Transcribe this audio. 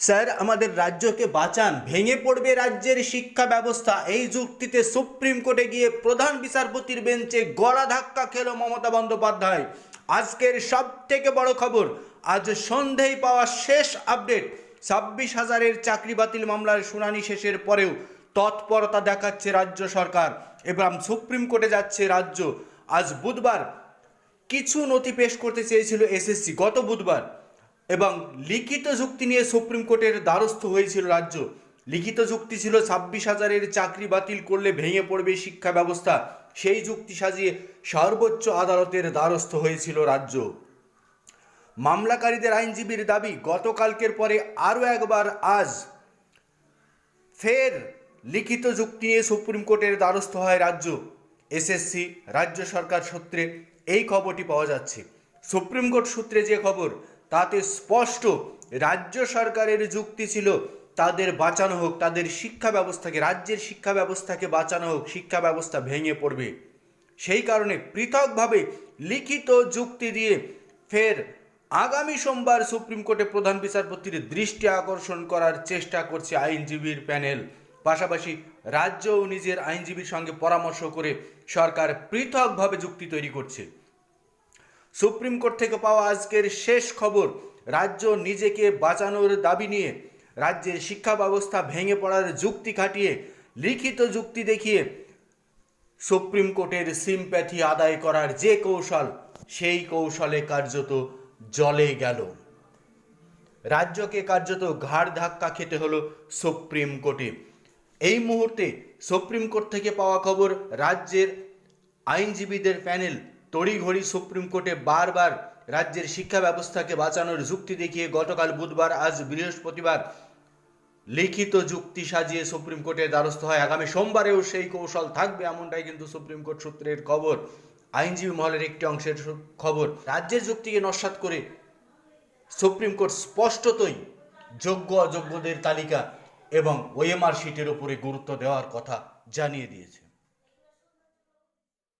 Sir, আমাদের রাজ্যকে বাঁচান। ভেঙে পড়বে রাজ্যের শিক্ষা ব্যবস্থা। এই যুক্তিতে সুপ্রিম কোর্টে গিয়ে প্রধান বিচারপতির বেঞ্চে গলা ধাক্কা খেল মমতা বন্দ্যোপাধ্যায়। আজকের সব থেকে বড় খবর, আজ সন্ধেয় পাওয়া শেষ আপডেট। ছাব্বিশ হাজারের চাকরি বাতিল মামলার শুনানি শেষের পরেও তৎপরতা দেখাচ্ছে রাজ্য সরকার। এবার সুপ্রিম কোর্টে যাচ্ছে রাজ্য। আজ বুধবার কিছু নথি পেশ করতে চেয়েছিল এসএসসি। গত বুধবার এবং লিখিত যুক্তি নিয়ে সুপ্রিম কোর্টের দ্বারস্থ হয়েছিল রাজ্য। লিখিত যুক্তি ছিল, ছাব্বিশ হাজারের চাকরি বাতিল করলে ভেঙে পড়বে শিক্ষা ব্যবস্থা। সেই যুক্তি সাজিয়ে সর্বোচ্চ আদালতের দ্বারস্থ হয়েছিল রাজ্য। মামলাকারীদের আইনজীবীর দাবি, গতকালকের পরে আরও একবার আজ ফের লিখিত যুক্তি নিয়ে সুপ্রিম কোর্টের দ্বারস্থ হয় রাজ্য। এসএসসি, রাজ্য সরকার সূত্রে এই খবরটি পাওয়া যাচ্ছে। সুপ্রিম কোর্ট সূত্রে যে খবর তাতে স্পষ্ট রাজ্য সরকারের যুক্তি ছিল, তাদের বাঁচানো হোক, তাদের শিক্ষা ব্যবস্থাকে, রাজ্যের শিক্ষা ব্যবস্থাকে বাঁচানো হোক, শিক্ষা ব্যবস্থা ভেঙে পড়বে। সেই কারণে পৃথকভাবে লিখিত যুক্তি দিয়ে ফের আগামী সোমবার সুপ্রিম কোর্টে প্রধান বিচারপতির দৃষ্টি আকর্ষণ করার চেষ্টা করছে আইনজীবীর প্যানেল। পাশাপাশি রাজ্যও নিজের আইনজীবীর সঙ্গে পরামর্শ করে সরকার পৃথকভাবে যুক্তি তৈরি করছে। সুপ্রিম কোর্ট থেকে পাওয়া আজকের শেষ খবর, রাজ্য নিজেকে বাঁচানোর দাবি নিয়ে রাজ্যের শিক্ষা ব্যবস্থা ভেঙে পড়ার যুক্তি খাটিয়ে, লিখিত যুক্তি দেখিয়ে সুপ্রিম কোর্টের সিম্প্যাথি আদায় করার যে কৌশল, সেই কৌশলে কার্যত জলে গেল। রাজ্যকে কার্যত ঘাড় ধাক্কা খেতে হলো সুপ্রিম কোর্টে। এই মুহূর্তে সুপ্রিম কোর্ট থেকে পাওয়া খবর, রাজ্যের আইনজীবীদের প্যানেল তড়িঘড়ি সুপ্রিম কোর্টে বারবার রাজ্যের শিক্ষা ব্যবস্থাকে বাঁচানোর যুক্তি দেখিয়ে গতকাল বুধবার আজ বৃহস্পতিবার লিখিত যুক্তি সাজিয়ে সুপ্রিম কোর্টের দ্বারস্থ হয়। আগামী সোমবারেও সেই কৌশল থাকবে এমনটাই কিন্তু সুপ্রিম কোর্ট সূত্রের খবর। আইনজীবী মহলের একটি অংশের খবর, রাজ্যের যুক্তিকে নস্বাত করে সুপ্রিম কোর্ট স্পষ্টতই যোগ্য অযোগ্যদের তালিকা এবং ওএমআর শিটের উপরে গুরুত্ব দেওয়ার কথা জানিয়ে দিয়েছে।